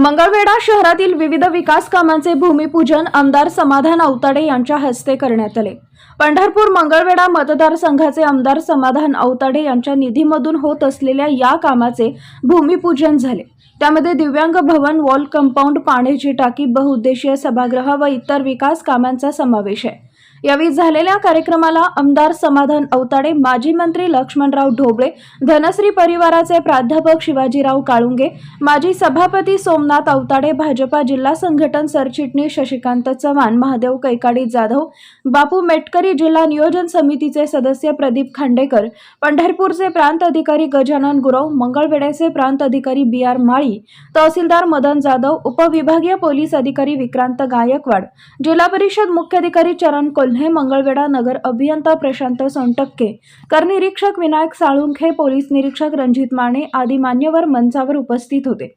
मंगळवेढा शहरातील विविध विकास कामांचे भूमिपूजन आमदार समाधान अवताडे यांच्या हस्ते करण्यात आले. पंढरपूर मंगळवेढा मतदारसंघाचे आमदार समाधान अवताडे यांच्या निधीमधून होत असलेल्या या कामाचे भूमिपूजन झाले. त्यामध्ये दिव्यांग भवन वॉल कंपाऊंड पाण्याची टाकी बहुउद्देशीय सभागृह व इतर विकास कामांचा समावेश आहे. यावेळी झालेल्या कार्यक्रमाला आमदार समाधान अवताडे माजी मंत्री लक्ष्मणराव ढोबळे धनश्री परिवाराचे प्राध्यापक शिवाजीराव काळुंगे माजी सभापती सोमनाथ अवताडे भाजपा जिल्हा संघटन सरचिटणीस शशिकांत चव्हाण महादेव कैकाडी जाधव बापू मेटकरी जिल्हा नियोजन समितीचे सदस्य प्रदीप खांडेकर पंढरपूरचे प्रांत अधिकारी गजानन गुरव मंगळवेड्याचे प्रांत अधिकारी बी आर माळी तहसीलदार मदन जाधव उपविभागीय पोलीस अधिकारी विक्रांत गायकवाड जिल्हा परिषद मुख्याधिकारी चरण कोल कोल्हे मंगळवेढा नगर अभियंता प्रशांत सोनटक्के करनिरीक्षक विनायक साळुंखे पोलीस निरीक्षक रणजित माने आदी मान्यवर मंचावर उपस्थित होते.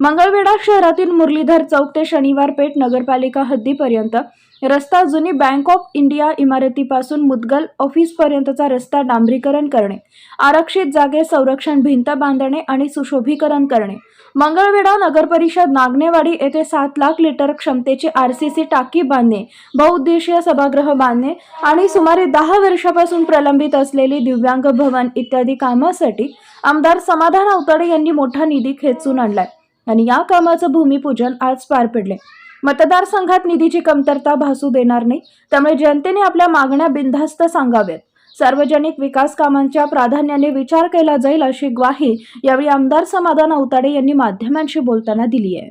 मंगळवेढा शहरातील मुरलीधर चौक ते शनिवार पेठ नगरपालिका हद्दीपर्यंत रस्ता जुनी बँक ऑफ इंडिया इमारतीपासून मुदगल ऑफिसपर्यंतचा रस्ता डांबरीकरण करणे आरक्षित जागे संरक्षण भिंत बांधणे आणि सुशोभीकरण करणे. मंगळवेढा नगरपरिषद नागनेवाडी येथे सात लाख लिटर क्षमतेची सी टाकी बांधणे बहुउद्देशीय सभागृह बांधणे आणि सुमारे दहा वर्षापासून प्रलंबित असलेली दिव्यांग भवन इत्यादी कामासाठी आमदार समाधान अवताडे यांनी मोठा निधी खेचून आणलाय. आणि या कामाचं भूमिपूजन आज पार पडले. मतदारसंघात निधीची कमतरता भासू देणार नाही. त्यामुळे जनतेने आपल्या मागण्या बिनधास्त सांगाव्यात. सार्वजनिक विकास कामांच्या प्राधान्याने विचार केला जाईल अशी ग्वाही यावेळी आमदार समाधान अवताडे यांनी माध्यमांशी बोलताना दिली आहे.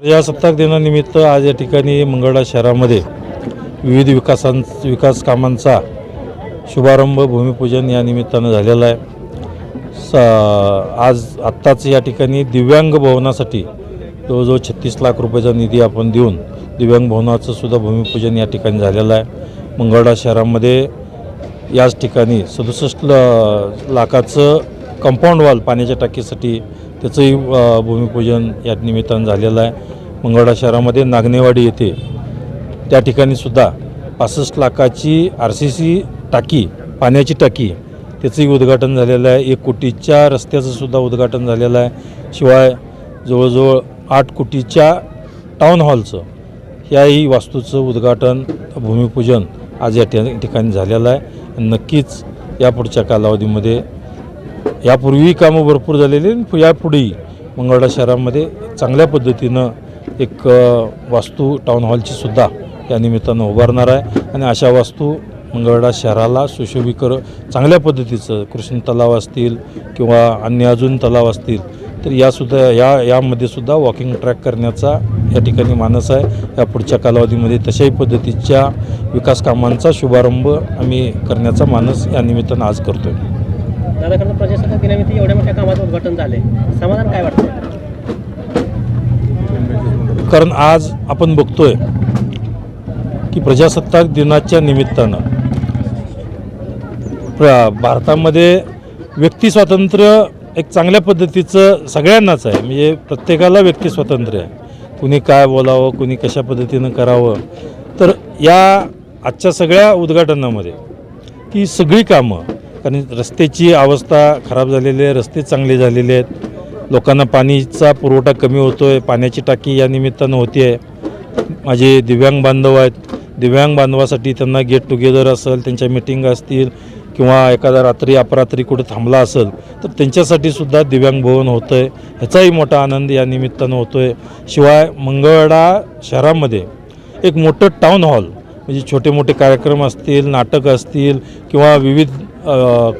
प्रजासत्ताक दिनानिमित्त आज या ठिकाणी मंगळा शहरामध्ये विविध विकासां विकास कामांचा शुभारंभ भूमिपूजन या निमित्तानं झालेला आहे. स आज आत्ताच या ठिकाणी दिव्यांग भवनासाठी जवळजवळ छत्तीस लाख रुपयाचा निधी आपण देऊन दिव्यांग भवनाचं सुद्धा भूमिपूजन या ठिकाणी झालेलं आहे. मंगळा शहरामध्ये याच ठिकाणी सदुसष्ट ल- लाखाचं कंपाऊंड वॉल पाण्याच्या टाकीसाठी त्याचंही भूमिपूजन या निमित्तानं झालेलं आहे. मंगळा शहरामध्ये नागनेवाडी येथे त्या ठिकाणी सुद्धा पासष्ट लाखाची आर सी सी टाकी पाण्याची टाकी त्याचंही उद्घाटन झालेलं आहे. एक कोटीच्या रस्त्याचं सुद्धा उद्घाटन झालेलं आहे. शिवाय जवळजवळ आठ कोटीच्या टाऊन हॉलचं याही वास्तूचं उद्घाटन भूमिपूजन आज या ठिकाणी झालेलं आहे. नक्कीच या पुढच्या कालावधीमध्ये यापूर्वी कामं भरपूर झालेली आणि यापुढेही मंगळवेढा शहरामध्ये चांगल्या पद्धतीनं एक वास्तू टाऊन हॉलची सुद्धा या निमित्तानं उभारणार आहे. आणि अशा वास्तू मंगळवेढा शहराला सुशोभीकर चांगल्या पद्धतीचं कृष्ण तलाव असतील किंवा अन्य अजून तलाव असतील तर यासुद्धा या यामध्ये सुद्धा वॉकिंग ट्रॅक करण्याचा या ठिकाणी मानस आहे. या पुढच्या कालावधीमध्ये तशाही पद्धतीच्या विकास कामांचा शुभारंभ आम्ही करण्याचा मानस या निमित्तानं आज करतो आहे प्रजासत्ताक दिनानिमित्त एवढ्या मोठ्या कामाचं उद्घाटन झाले समाधान काय वाटतं कारण आज आपण बघतोय की प्रजासत्ताक दिनाच्या निमित्तानं प्र भारतामध्ये व्यक्ती स्वातंत्र्य एक चांगल्या पद्धतीचं सगळ्यांनाच आहे. म्हणजे प्रत्येकाला व्यक्ती स्वातंत्र्य आहे. कुणी काय बोलावं कुणी कशा पद्धतीनं करावं. तर या आजच्या सगळ्या उद्घाटनामध्ये की सगळी कामं कारण रस्त्याची अवस्था खराब झालेली आहे रस्ते चांगले झालेले आहेत. लोकांना पाणीचा पुरवठा कमी होतो आहे पाण्याची टाकी या निमित्तानं होती आहे. माझे दिव्यांग बांधव आहेत. दिव्यांग बांधवासाठी त्यांना गेट टुगेदर असेल त्यांच्या मिटिंग असतील किंवा एखादा रात्री अपरात्री कुठे थांबला असेल तर त्यांच्यासाठी सुद्धा दिव्यांग भवन होतं आहे ह्याचाही मोठा आनंद या निमित्तानं होतो आहे शिवाय मंगळवेढा शहरामध्ये एक मोठं टाऊन हॉल म्हणजे छोटे मोठे कार्यक्रम असतील नाटक असतील किंवा विविध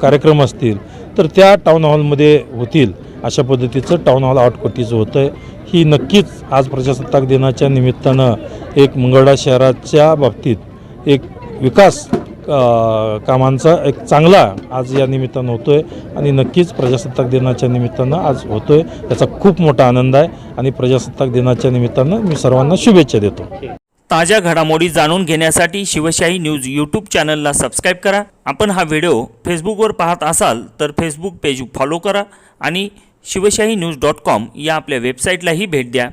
कार्यक्रम असतील तर त्या टाऊन हॉलमध्ये होतील. अशा पद्धतीचं टाऊन हॉल आठ होतं आहे ही नक्कीच आज प्रजासत्ताक दिनाच्या निमित्तानं एक मंगळा शहराच्या बाबतीत एक विकास कामांचा एक चांगला आज या निमित्तानं होतो आहे आणि नक्कीच प्रजासत्ताक दिनाच्या निमित्तानं आज होतो आहे याचा खूप मोठा आनंद आहे आणि प्रजासत्ताक दिनाच्या निमित्तानं मी सर्वांना शुभेच्छा देतो. ताज्या घडामोडी जाणून घेण्यासाठी शिवशाही न्यूज यूट्यूब चॅनलला सबस्क्राईब करा. आपण हा व्हिडिओ फेसबुकवर पाहत असाल तर फेसबुक पेज फॉलो करा आणि शिवशाही न्यूज डॉट कॉम या आपल्या वेबसाईटलाही भेट द्या.